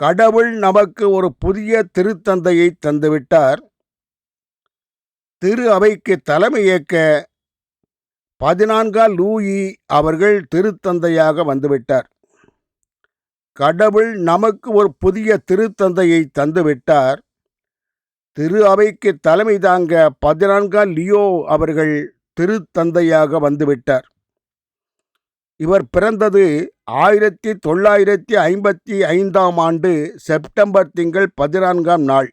கடவுள் நமக்கு ஒரு புதிய திருத்தந்தையை தந்துவிட்டார். திரு அவைக்கு தலைமையேற்க பதினான்காம் லூயி அவர்கள் திருத்தந்தையாக வந்துவிட்டார். கடவுள் நமக்கு ஒரு புதிய திருத்தந்தையை தந்துவிட்டார். திரு அவைக்கு தலைமை தாங்க பதினான்காம் லியோ அவர்கள் திருத்தந்தையாக வந்துவிட்டார். இவர் பிறந்தது ஆயிரத்தி தொள்ளாயிரத்தி ஐம்பத்தி ஐந்தாம் ஆண்டு செப்டம்பர் திங்கள் பதினான்காம் நாள்.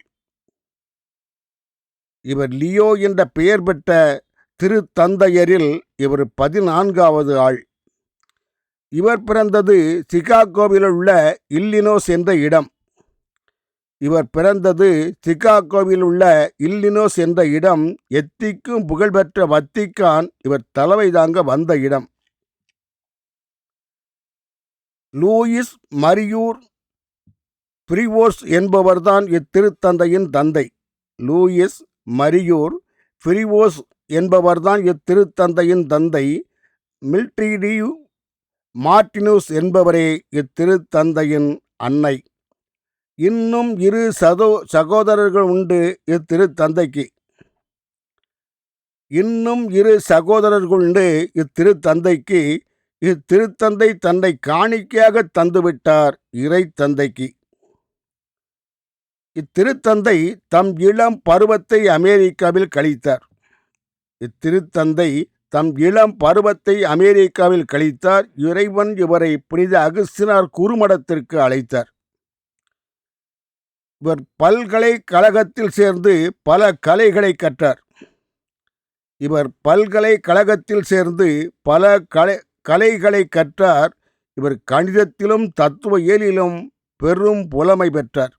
இவர் லியோ என்ற பெயர் பெற்ற திருத்தந்தையரில் இவர் பதினான்காவது ஆள். இவர் பிறந்தது சிகாகோவில் உள்ள இல்லினோஸ் என்ற இடம். இவர் பிறந்தது சிகாகோவில் உள்ள இல்லினோஸ் என்ற இடம். எத்திக்கும் புகழ்பெற்ற வத்திக்கான் இவர் தலைமை தாங்க வந்த இடம். லூயிஸ் மரியூர் ஃப்ரிவோஸ் என்பவர்தான் இத்திருத்தந்தையின் தந்தை. லூயிஸ் மரியூர் ஃப்ரிவோஸ் என்பவர்தான் இத்திருத்தந்தையின் தந்தை. மில்ட்ரிடியூ மார்டினூஸ் என்பவரே இத்திருத்தந்தையின் அன்னை. இன்னும் இரு சதோ சகோதரர்கள் உண்டு இத்திருத்தந்தைக்கு. இன்னும் இரு சகோதரர்கள் உண்டு இத்திருத்தந்தைக்கு. இத்திருத்தந்தை தன்னை காணிக்கையாக தந்துவிட்டார் இறை தந்தைக்கு. இத்திருத்தந்தை தம் இளம் பருவத்தை அமெரிக்காவில் கழித்தார். இத்திருத்தந்தை தம் இளம் பருவத்தை அமெரிக்காவில் கழித்தார். இறைவன் இவரை புனித அகஸ்தினார் குறுமடத்திற்கு அழைத்தார். இவர் பல்கலைக்கழகத்தில் சேர்ந்து பல கலைகளை கற்றார். இவர் பல்கலைக்கழகத்தில் சேர்ந்து பல கலை கலைகளை கற்றார். இவர் கணிதத்திலும் தத்துவ இயலிலும் பெரும் புலமை பெற்றார்.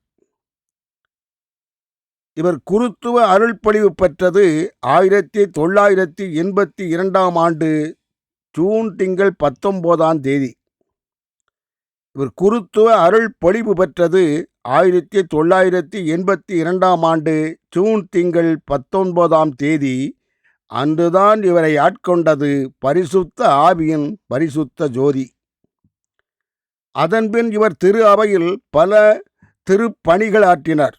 இவர் குருத்துவ அருள்பொழிவு பெற்றது ஆயிரத்தி தொள்ளாயிரத்தி எண்பத்தி இரண்டாம் ஆண்டு ஜூன் திங்கள் பத்தொம்போதாம் தேதி. இவர் குருத்துவ அருள் பொழிவு பெற்றது ஆயிரத்தி தொள்ளாயிரத்தி எண்பத்தி இரண்டாம் ஆண்டு ஜூன் திங்கள் பத்தொன்பதாம் தேதி அன்றுதான் இவரை ஆட்கொண்டது பரிசுத்த ஆவியின் பரிசுத்த ஜோதி. அதன்பின் இவர் திரு அவையில் பல திருப்பணிகளாற்றினார்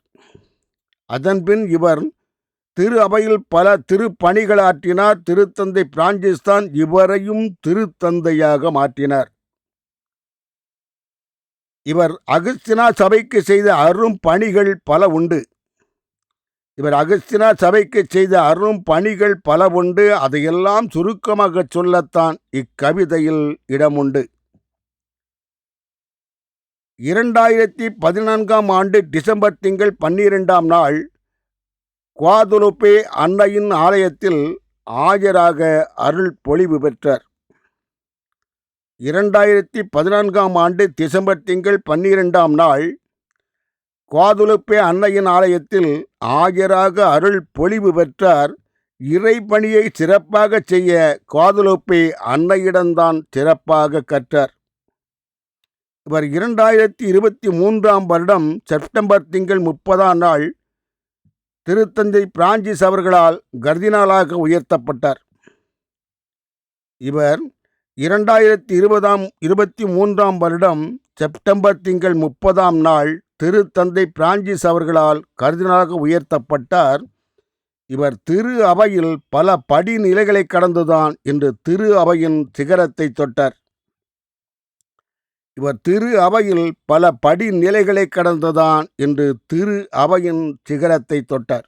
அதன்பின் இவர் திரு அவையில் பல திருப்பணிகள் ஆற்றினார். திருத்தந்தை பிரான்சிஸ்தான் இவரையும் திருத்தந்தையாக மாற்றினார். இவர் அகஸ்தினா சபைக்கு செய்த அரும் பணிகள் பல உண்டு. இவர் அகஸ்தினா சபைக்கு செய்த அரும் பணிகள் பல உண்டு. அதையெல்லாம் சுருக்கமாக சொல்லத்தான் இக்கவிதையில் இடமுண்டு. இரண்டாயிரத்தி பதினான்காம் ஆண்டு டிசம்பர் திங்கள் பன்னிரெண்டாம் நாள் குவாதுலுப்பே அன்னையின் ஆலயத்தில் ஆஜராக அருள் பொழிவு பெற்றார். இரண்டாயிரத்தி பதினான்காம் ஆண்டு டிசம்பர் திங்கள் பன்னிரெண்டாம் நாள் குவாதுலுப்பே அன்னையின் ஆலயத்தில் ஆஜராக அருள் பொழிவு பெற்றார். இறைப்பணியை சிறப்பாக செய்ய குவாதுலுப்பே அன்னையிடம்தான் சிறப்பாக கற்றார். இவர் இரண்டாயிரத்தி இருபத்தி மூன்றாம் வருடம் செப்டம்பர் திங்கள் முப்பதாம் நாள் திருத்தந்தை பிரான்சிஸ் அவர்களால் கர்தினாலாக உயர்த்தப்பட்டார். இவர் இரண்டாயிரத்தி இருபதாம் இருபத்தி மூன்றாம் வருடம் செப்டம்பர் திங்கள் முப்பதாம் நாள் திருத்தந்தை பிரான்சிஸ் அவர்களால் கருதினாக உயர்த்தப்பட்டார். இவர் திரு அவையில் பல படிநிலைகளை கடந்துதான் இன்று திரு அவையின் சிகரத்தை தொட்டார். இவர் திரு அவையில் பல படிநிலைகளை கடந்துதான் இன்று திரு அவையின் சிகரத்தை தொட்டார்.